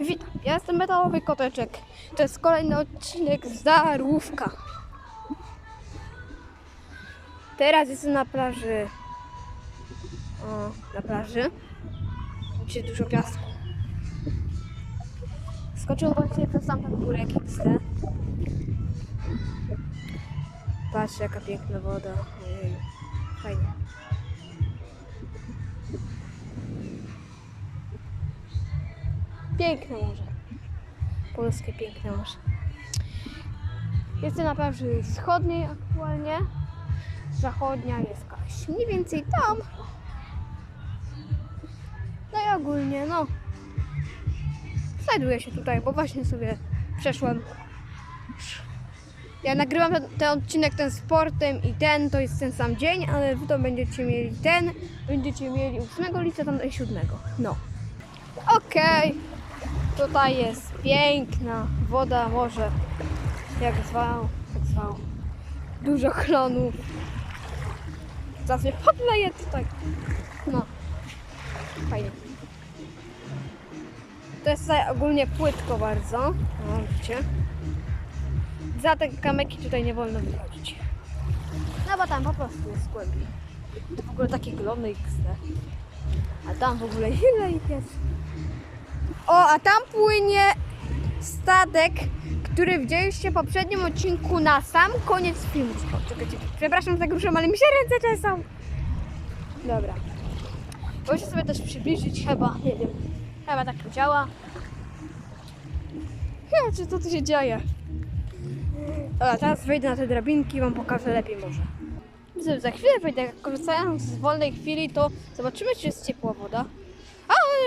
Witam, ja jestem Metalowy Koteczek. To jest kolejny odcinek z Darówka. Teraz jestem na plaży. O, na plaży. Gdzie dużo piasku. Skoczył właśnie przez sam ten górek XD. Patrz jaka piękna woda. Fajnie. Piękne morze. Polskie piękne morze. Jestem na plaży wschodniej aktualnie. Zachodnia jest jakaś mniej więcej tam. No i ogólnie, no. Znajduję się tutaj, bo właśnie sobie przeszłam. Ja nagrywam ten, ten odcinek ten sportem i ten to jest ten sam dzień, ale wy to będziecie mieli ten, będziecie mieli 8 lipca, tam i 7. No. Okej. Tutaj jest piękna woda, morze. Jak zwał, jak zwał. Dużo klonów. Zaraz mnie podleje tutaj. No. Fajnie. To jest tutaj ogólnie płytko bardzo. No, widzicie. Za te kamyki tutaj nie wolno wychodzić. No bo tam po prostu jest głębiej. To w ogóle takie glony XD. A tam w ogóle ile ich jest? O, a tam płynie statek, który widzieliście w poprzednim odcinku na sam koniec filmu. O, przepraszam za gruszą, ale mi się ręce czesą. Dobra. Muszę sobie też przybliżyć chyba, nie wiem, chyba tak to działa. Ja, czy co tu się dzieje? Dobra, teraz wejdę na te drabinki i wam pokażę lepiej może. Za chwilę wejdę, korzystając z wolnej chwili, to zobaczymy, czy jest ciepła woda.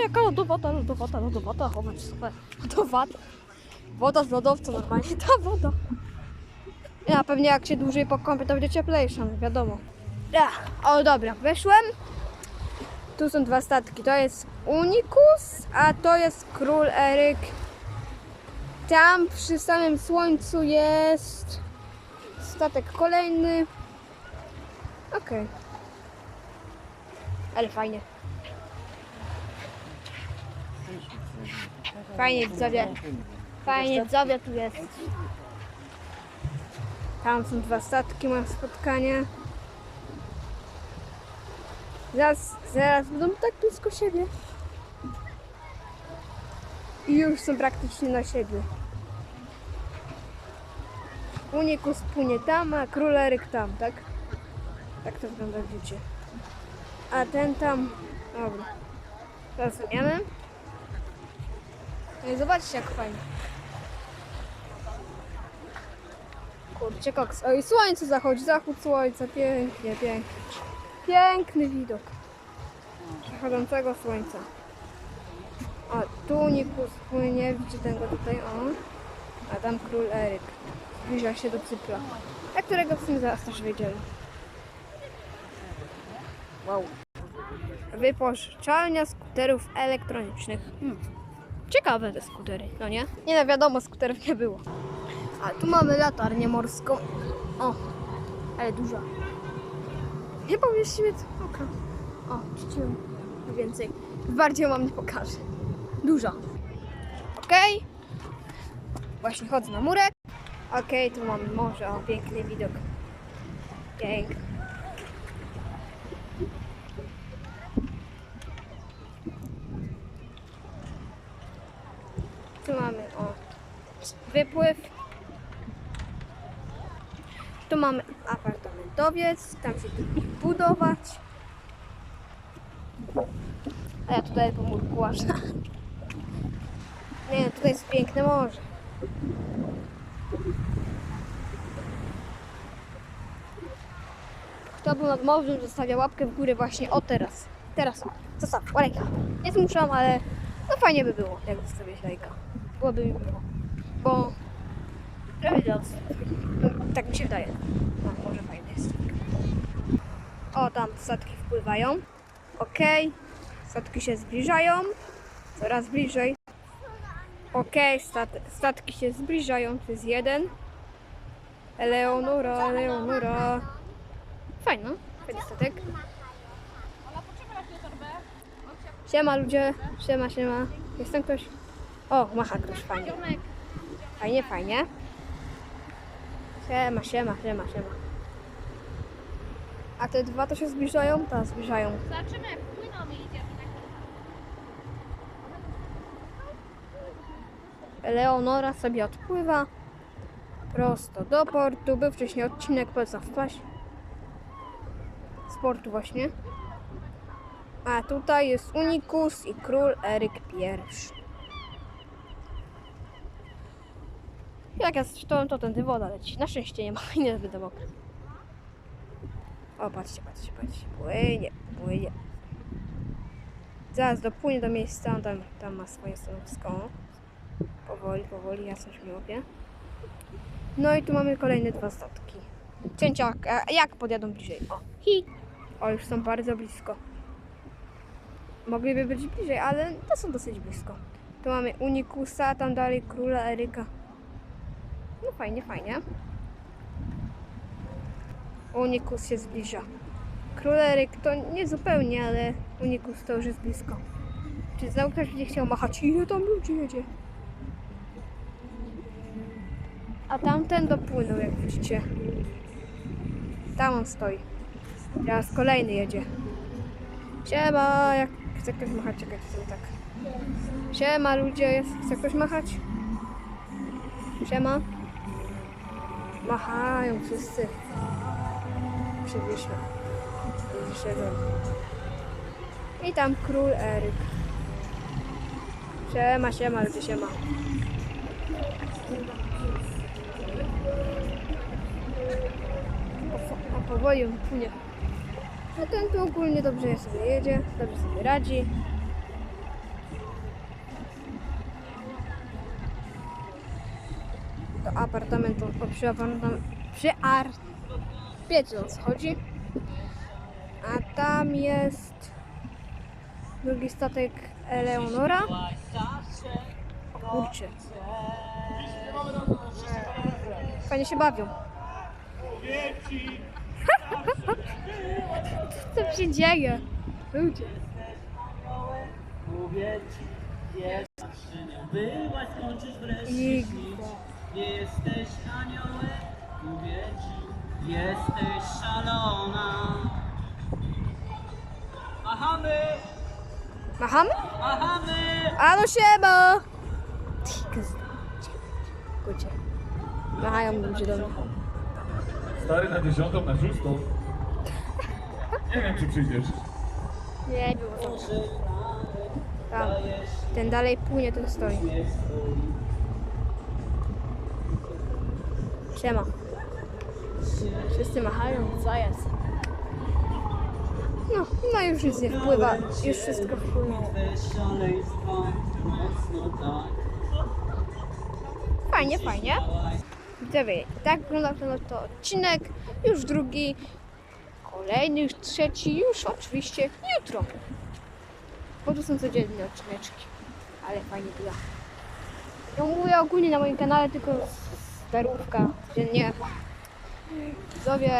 Jaka lodowata, lodowata, lodowata, chowam super, lodowata. Woda z lodowca, normalnie ta woda. Ja pewnie jak się dłużej pokąpię, to będzie cieplejsza, no wiadomo. Ja, o dobra, weszłem. Tu są dwa statki, to jest Unikus, a to jest Król Eryk. Tam przy samym słońcu jest statek kolejny. Okej. Ale fajnie. Fajnie widzowie. Fajnie widzowie tu jest. Tam są dwa statki, mam spotkanie. Zaraz, zaraz będą tak blisko siebie. I już są praktycznie na siebie. Unikus płynie tam, a króleryk tam, tak? Tak to wygląda w życiu. A ten tam... Dobra. I zobaczcie jak fajnie. Kurczę koks. O i słońce zachodzi, zachód słońca. Pięknie, pięknie. Piękny widok. Zachodzącego słońca. O, tu Nikus płynie, widzicie tego tutaj, o. A tam król Eryk. Zbliża się do Cypra. Na którego w sumie zaraz też wejdziemy. Wow. Wypożyczalnia skuterów elektronicznych. Hmm. Ciekawe te skutery, no nie? Nie no wiadomo, skuterów nie było. A tu mamy latarnię morską. O, ale duża. Nie powierzcie co oka. O, przyciąłem więcej. Bardziej wam nie pokażę. Duża. Okej. Właśnie chodzę na murek. Okej, tu mamy morze. O, piękny widok. Piękny. Tu mamy o wypływ. Tu mamy apartamentowiec, tam się budować. A ja tutaj po murku. Nie, tutaj jest piękne morze. Kto był nad morzem, zostawia łapkę w górę właśnie o teraz. Teraz o. Zostaw, łajka. Nie zmuszam, ale no fajnie by było, jak zostawić lajka. Byłoby mi miło. Bo... Wiedział, tak mi się wydaje. No, może fajnie jest. O, tam statki wpływają. Okej. Statki się zbliżają. Coraz bliżej. Okej, stat statki się zbliżają. To jest jeden. Eleonora, Eleonora. Fajno. Fajny statek. Siema ludzie, siema, siema. Jest tam ktoś? O, macha ktoś fajnie. Fajnie, fajnie. Siema, siema, siema, siema. A te dwa to się zbliżają? Tak, zbliżają. Zobaczymy, jak płyną i idziemy na Eleonora sobie odpływa prosto do portu. Był wcześniej odcinek, polecam wpaść. Z portu właśnie. A tutaj jest Unikus i król Eryk I. Jak jest to, to ten woda leci. Na szczęście nie ma, nie zbyt mokre. O, patrzcie, patrzcie, patrzcie. Płynie, płynie. Zaraz dopłynie do miejsca, on tam, tam ma swoje stanowisko. Powoli, powoli, ja coś mi. No i tu mamy kolejne dwa statki. Cięcia, jak podjadą bliżej? O, hi. O, już są bardzo blisko. Mogliby być bliżej, ale to są dosyć blisko. Tu mamy Unikusa, tam dalej króla Eryka. No fajnie, fajnie. Unikus się zbliża. Król Eryk to nie zupełnie, ale Unikus to już jest blisko. Czy znowu ktoś będzie chciał machać? Ile tam ludzi jedzie? A tamten dopłynął, jak widzicie. Tam on stoi. Teraz kolejny jedzie. Siema, jak chce ktoś machać, czekajcie sobie tak. Siema ludzie, jest, chce ktoś machać? Siema. Machają wszyscy. Przybyśmy. Siedzą. I tam król Eryk. Siema, siema ludzie, siema. O powoli płynie. No ten tu ogólnie dobrze sobie jedzie, dobrze sobie radzi. To apartament, o, przy przy ar... Wiecie o co chodzi. A tam jest drugi statek Eleonora. O kurczę. Fajnie się bawią. Co tam się dzieje? Ludzie. Mówię ci, wreszcie. Nie jesteś aniołem, mówię ci, jesteś szalona. Machamy, Machamy? machamy! A no siema! Kucie. Machają ludzie do mnie. Stary na dziesiątą, na szóstą. Nie wiem, czy przyjdziesz. Nie było to. Tam. Ten dalej płynie, ten stoi. Siema. Wszyscy machają, co jest? No, no już nic nie wpływa. Już wszystko wpłynęło. Fajnie, fajnie. Widzowie, tak wyglądał ten oto odcinek. Już drugi, kolejny, już trzeci, już oczywiście jutro. Bo to są codzienne odcineczki. Ale fajnie była. Ja mówię ogólnie na moim kanale tylko starówka, codziennie. Widzowie,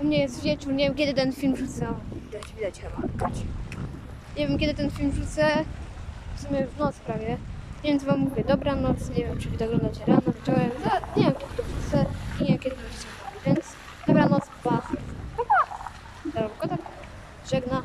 u mnie jest wieczór, nie wiem kiedy ten film wrzucę. O, Widać, widać chyba. Nie wiem kiedy ten film wrzucę. W sumie w noc prawie. Więc wam mówię dobranoc, nie wiem czy wy to oglądacie rano, wieczorem, za, nie wiem kiedy to wrzucę i nie wiem kiedy będziecie więc dobranoc, pa, pa, pa. Darówko tak żegna.